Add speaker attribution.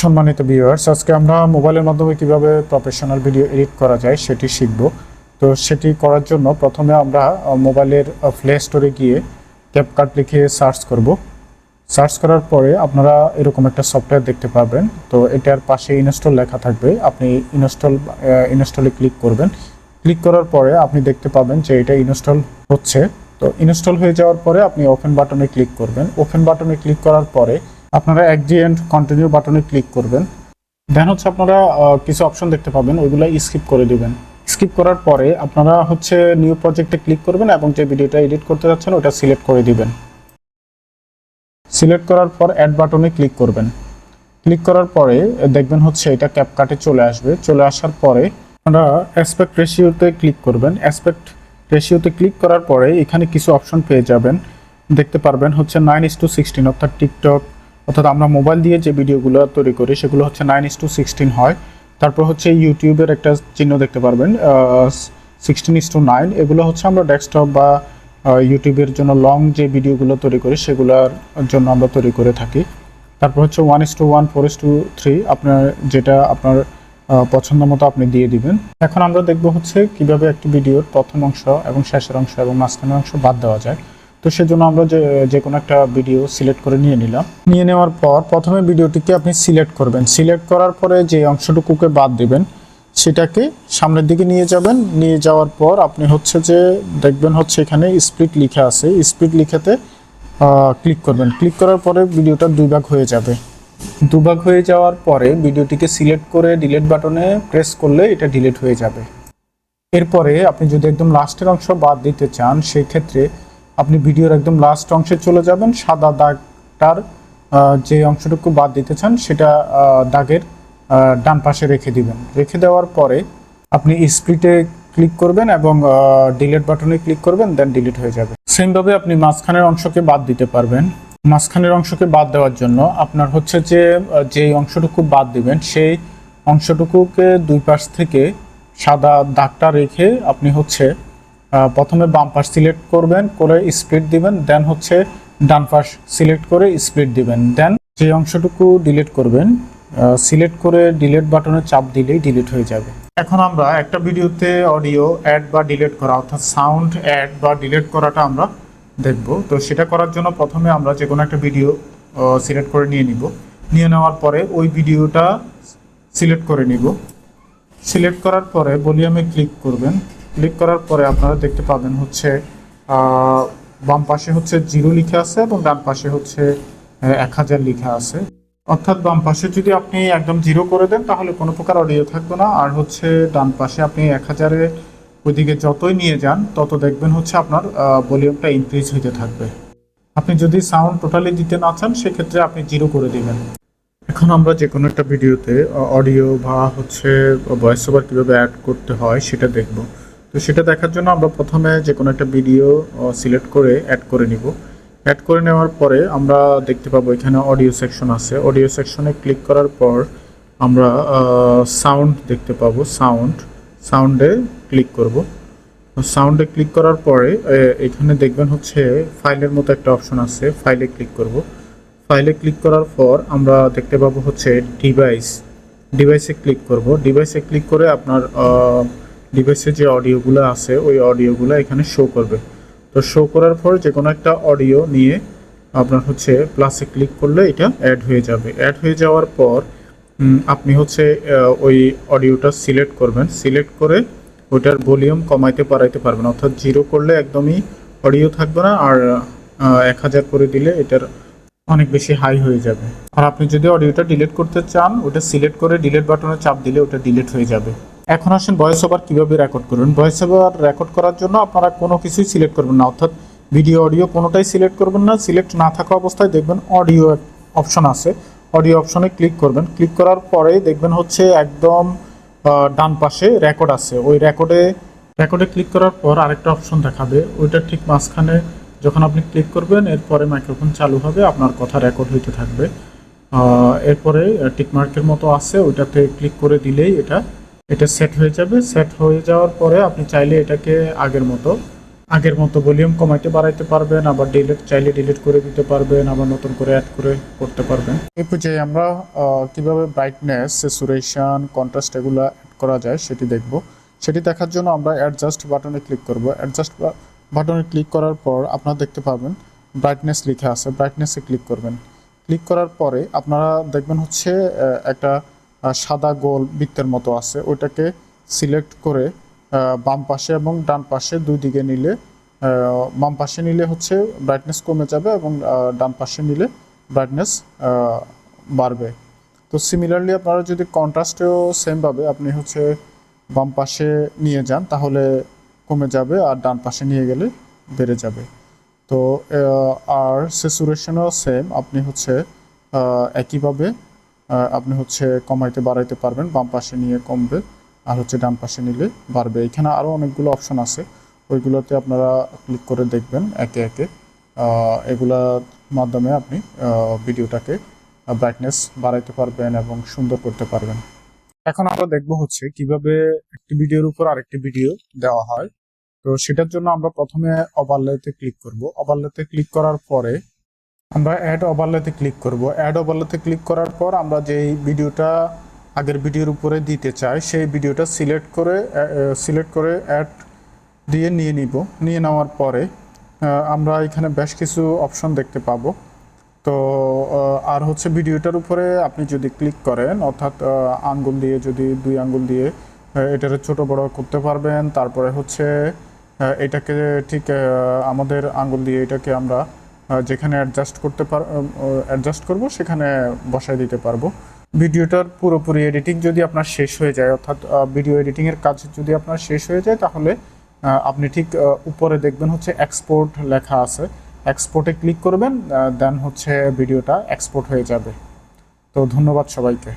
Speaker 1: সম্মানিত ভিউয়ার্স আজকে আমরা মোবাইলের মাধ্যমে কীভাবে প্রফেশনাল ভিডিও এডিট করা যায় সেটি শিখব। তো সেটি করার জন্য প্রথমে আমরা মোবাইলের প্লে স্টোরে গিয়ে ক্যাপকাট লিখে সার্চ করব। সার্চ করার পরে আপনারা এরকম একটা সফটওয়্যার দেখতে পাবেন। তো এটার পাশে ইনস্টল লেখা থাকবে। আপনি ইনস্টল ইনস্টলে ক্লিক করবেন। ক্লিক করার পরে আপনি দেখতে পাবেন যে এটা ইনস্টল হচ্ছে। তো ইনস্টল হয়ে যাওয়ার পরে আপনি ওপেন বাটনে ক্লিক করবেন। ওপেন বাটনে ক্লিক করার পরে আপনারা এক্সিয়েন্ট কন্টিনিউ বাটনে ক্লিক করবেন। দেন হচ্ছে আপনারা কিছু অপশন দেখতে পাবেন ওইগুলো স্কিপ করে দিবেন। স্কিপ করার পরে আপনারা হচ্ছে নিউ প্রজেক্টে ক্লিক করবেন এবং যে ভিডিওটা এডিট করতে যাচ্ছেন ওটা সিলেক্ট করে দিবেন। সিলেক্ট করার পর অ্যাড বাটনে ক্লিক করবেন। ক্লিক করার পরে দেখবেন হচ্ছে এটা ক্যাপকাটে চলে আসবে। চলে আসার পরে আপনারা অ্যাসপেক্ট রেশিওতে ক্লিক করবেন। অ্যাসপেক্ট রেশিওতে ক্লিক করার পরে এখানে কিছু অপশন পেয়ে যাবেন। দেখতে পারবেন হচ্ছে নাইন ইস টু সিক্সটিন অর্থাৎ টিকটক অর্থাৎ আমরা মোবাইল দিয়ে যে ভিডিওগুলো তৈরি করি, সেগুলো হচ্ছে নাইন ইস টু সিক্সটিন হয়। তারপর হচ্ছে ইউটিউবের একটা চিহ্ন দেখতে পারবেন সিক্সটিন ইস টু নাইন এগুলো হচ্ছে আমরা ডেস্কটপ বা ইউটিউবের জন্য লং যে ভিডিওগুলো তৈরি করি, সেগুলোর জন্য আমরা তৈরি করে থাকি। তারপর হচ্ছে one is to one four is to three আপনার যেটা আপনার পছন্দ মতো আপনি দিয়ে দিবেন। এখন আমরা দেখব হচ্ছে কীভাবে একটি ভিডিওর প্রথম অংশ এবং শেষের অংশ এবং মাঝখানের অংশ বাদ দেওয়া যায়। তো সেজন্য আমরা যে কোনো একটা ভিডিও সিলেক্ট করে নিয়ে নিলাম। নিয়ে নেওয়ার পর প্রথমে ভিডিওটিকে আপনি সিলেক্ট করবেন। সিলেক্ট করার পরে যে অংশটুকুকে বাদ দিবেন, সেটাকে সামনের দিকে নিয়ে যাবেন। নিয়ে যাওয়ার পর আপনি হচ্ছে যে, দেখবেন হচ্ছে এখানে স্প্লিট লিখা আছে। স্প্লিট লিখাতে ক্লিক করবেন। ক্লিক করার পরে ভিডিওটা দুই ভাগ হয়ে যাবে। দুভাগ হয়ে যাওয়ার পরে ভিডিওটিকে সিলেক্ট করে ডিলেট বাটনে প্রেস করলে এটা ডিলিট হয়ে যাবে। এরপরে আপনি যদি একদম লাস্টের অংশ বাদ দিতে চান সেই ক্ষেত্রে আপনি ভিডিওর একদম লাস্ট অংশে চলে যাবেন সাদা দাগটার যে অংশটুকু বাদ দিতে চান সেটা দাগের ডান পাশে রেখে দিবেন। রেখে দেওয়ার পরে আপনি স্প্লিটে ক্লিক করবেন এবং ডিলিট বাটনে ক্লিক করবেন দেন ডিলিট হয়ে যাবে। সেমভাবে আপনি মাঝখানের অংশকে বাদ দিতে পারবেন। মাঝখানের অংশকে বাদ দেওয়ার জন্য আপনার হচ্ছে যে আহ, যে অংশটুকু বাদ দিবেন সেই অংশটুকুকে দুই পাশ থেকে সাদা দাগটা রেখে আপনি হচ্ছে প্রথমে বাম পাশ সিলেক্ট করবেন, করে স্প্লিট দিবেন দেন হচ্ছে ডান পাশ সিলেক্ট করে স্প্লিট দিবেন। দেন যে অংশটুকু ডিলিট করবেন সিলেক্ট করে ডিলিট বাটনে চাপ দিলেই ডিলিট হয়ে যাবে। এখন আমরা একটা ভিডিওতে অডিও অ্যাড বা ডিলিট করা, অর্থাৎ সাউন্ড অ্যাড বা ডিলিট করাটা আমরা দেখব। তো সেটা করার জন্য প্রথমে আমরা যে কোনো একটা ভিডিও সিলেক্ট করে নিয়ে নিব। নিয়ে নেওয়ার পরে ওই ভিডিওটা সিলেক্ট করে নিব। সিলেক্ট করার পরে ভলিউমে ক্লিক করবেন। ক্লিক করার পরে আপনারা দেখতে পাবেন হচ্ছে বাম পাশে হচ্ছে জিরো লিখে আছে এবং ডান পাশে হচ্ছে এক হাজার লিখা আছে। অর্থাৎ বাম পাশে যদি আপনি একদম জিরো করে দেন, তাহলে কোনো প্রকার অডিও থাকবে না। আর হচ্ছে ডান পাশে আপনি এক হাজারে ওইদিকে যতই নিয়ে যান, তত দেখবেন হচ্ছে আপনার ভলিউমটা ইনক্রিজ হতে থাকবে। আপনি যদি সাউন্ড টোটালি দিতে না চান, সেক্ষেত্রে আপনি জিরো করে দিবেন। এখন আমরা যে কোনো একটা ভিডিওতে অডিও বা হচ্ছে ভয়েস ওভার কীভাবে অ্যাড করতে হয়, সেটা দেখব। তো সেটা দেখার জন্য আমরা প্রথমে যে কোনো একটা ভিডিও সিলেক্ট করে অ্যাড করে নিব। অ্যাড করে নেওয়ার পরে আমরা দেখতে পাবো এখানে অডিও সেকশন আছে। অডিও সেকশনে ক্লিক করার পর আমরা সাউন্ড দেখতে পাবো। সাউন্ড সাউন্ডে ক্লিক করব। সাউন্ডে ক্লিক করার পরে এখানে দেখবেন হচ্ছে ফাইলের মতো একটা অপশন আছে। ফাইলে ক্লিক করব। ফাইলে ক্লিক করার পর আমরা দেখতে পাবো হচ্ছে ডিভাইস ডিভাইসে ক্লিক করব। ডিভাইসে ক্লিক করে আপনার ডিভাইসে যে অডিওগুলো আছে, ওই অডিওগুলো এখানে শো করবে। তো শো করার পর যে কোনো একটা অডিও নিয়ে আপনার হচ্ছে প্লাসে ক্লিক করলে এটা অ্যাড হয়ে যাবে। অ্যাড হয়ে যাওয়ার পর আপনি হচ্ছে ওই অডিওটা সিলেক্ট করবেন। সিলেক্ট করে ওইটার ভলিউম কমাইতে পারাইতে পারবেন। অর্থাৎ জিরো করলে একদমই অডিও থাকবে না, আর এক হাজার করে দিলে এটার অনেক বেশি হাই হয়ে যাবে। আর আপনি যদি অডিওটা ডিলিট করতে চান, ওটা সিলেক্ট করে ডিলিট বাটনে চাপ দিলে ওটা ডিলিট হয়ে যাবে। এখন আসেন ভয়েস ওভার কীভাবে রেকর্ড করবেন? ভয়েস ওভার রেকর্ড করার জন্য আপনারা কোনো কিছুই সিলেক্ট করবেন না, অর্থাৎ ভিডিও অডিও কোনোটাই সিলেক্ট করবেন না। সিলেক্ট না থাকা অবস্থায় দেখবেন অডিও অপশন আছে। অডিও অপশনে ক্লিক করবেন। ক্লিক করার পরে দেখবেন হচ্ছে একদম ডান পাশে রেকর্ড আছে। ওই রেকর্ডে রেকর্ডে ক্লিক করার পর আরেকটা অপশন দেখাবে। ওইটা ঠিক মাঝখানে যখন আপনি ক্লিক করবেন, এরপরে মাইক্রোফোন চালু হবে, আপনার কথা রেকর্ড হইতে থাকবে। এরপরে টিকমার্কের মতো আছে। ওইটাতে ক্লিক করে দিলেই এটা এটা সেট হয়ে যাবে। সেট হয়ে যাওয়ার পরে আপনি চাইলে এটাকে আগের মতো আগের মতো ভলিউম কমাইতে বাড়াইতে পারবেন, আবার ডিলিট চাইলে ডিলিট করে দিতে পারবেন, আবার নতুন করে অ্যাড করে করতে পারবেন। এই পর্যায়ে আমরা কীভাবে ব্রাইটনেস স্যাচুরেশন কন্ট্রাস্ট এগুলো অ্যাড করা যায় সেটি দেখব। সেটি দেখার জন্য আমরা অ্যাডজাস্ট বাটনে ক্লিক করব। অ্যাডজাস্ট বাটনে ক্লিক করার পর আপনারা দেখতে পাবেন ব্রাইটনেস লিখে আছে। ব্রাইটনেসে ক্লিক করবেন। ক্লিক করার পরে আপনারা দেখবেন হচ্ছে একটা সাদা গোল বৃত্তের মতো আছে। ওইটাকে সিলেক্ট করে বাম পাশে এবং ডান পাশে দুই দিকে নিলে বাম পাশে নিলে হচ্ছে ব্রাইটনেস কমে যাবে এবং ডান পাশে নিলে ব্রাইটনেস বাড়বে। তো সিমিলারলি আপনারা যদি কন্ট্রাস্টেও সেমভাবে আপনি হচ্ছে বাম পাশে নিয়ে যান, তাহলে কমে যাবে আর ডান পাশে নিয়ে গেলে বেড়ে যাবে। তো আর স্যাচুরেশনও সেম আপনি হচ্ছে একইভাবে আপনি হচ্ছে কমাইতে, বাড়াইতে পারবেন, বাম পাশে নিয়ে কমবে, আর হচ্ছে ডান পাশে নিলে বাড়বে। এখানে আরও অনেকগুলো অপশন আছে, ওইগুলোতে আপনারা ক্লিক করে দেখবেন একে একে। এগুলার মাধ্যমে আপনি ভিডিওটাকে ব্রাইটনেস বাড়াইতে পারবেন এবং সুন্দর করতে পারবেন। এখন আমরা দেখব হচ্ছে কীভাবে একটি ভিডিওর উপর আরেকটি ভিডিও দেওয়া হয়। তো সেটার জন্য আমরা প্রথমে ওভারলেতে ক্লিক করব। ওভারলেতে ক্লিক করার পরে আমরা অ্যাড ওভারলেতে ক্লিক করব। অ্যাড ওভারলেতে ক্লিক করার পর আমরা যেই ভিডিওটা আগের ভিডিওর উপরে দিতে চাই, সেই ভিডিওটা সিলেক্ট করে সিলেক্ট করে অ্যাড দিয়ে নিয়ে নিব। নিয়ে নেওয়ার পরে আমরা এখানে বেশ কিছু অপশন দেখতে পাবো। তো আর হচ্ছে ভিডিওটার উপরে আপনি যদি ক্লিক করেন, অর্থাৎ আঙ্গুল দিয়ে যদি দুই আঙ্গুল দিয়ে এটার ছোট বড় করতে পারবেন। তারপরে হচ্ছে এটাকে ঠিক আমাদের আঙ্গুল দিয়ে এটাকে আমরা যেখানে অ্যাডজাস্ট করতে পার অ্যাডজাস্ট করব, সেখানে বসায় দিতে পারব। ভিডিওটার পুরোপুরি এডিটিং যদি আপনার শেষ হয়ে যায়, অর্থাৎ ভিডিও এডিটিংয়ের কাজ যদি আপনার শেষ হয়ে যায়, তাহলে আপনি ঠিক উপরে দেখবেন হচ্ছে এক্সপোর্ট লেখা আছে। এক্সপোর্টে ক্লিক করবেন দেন হচ্ছে ভিডিওটা এক্সপোর্ট হয়ে যাবে। তো ধন্যবাদ সবাইকে।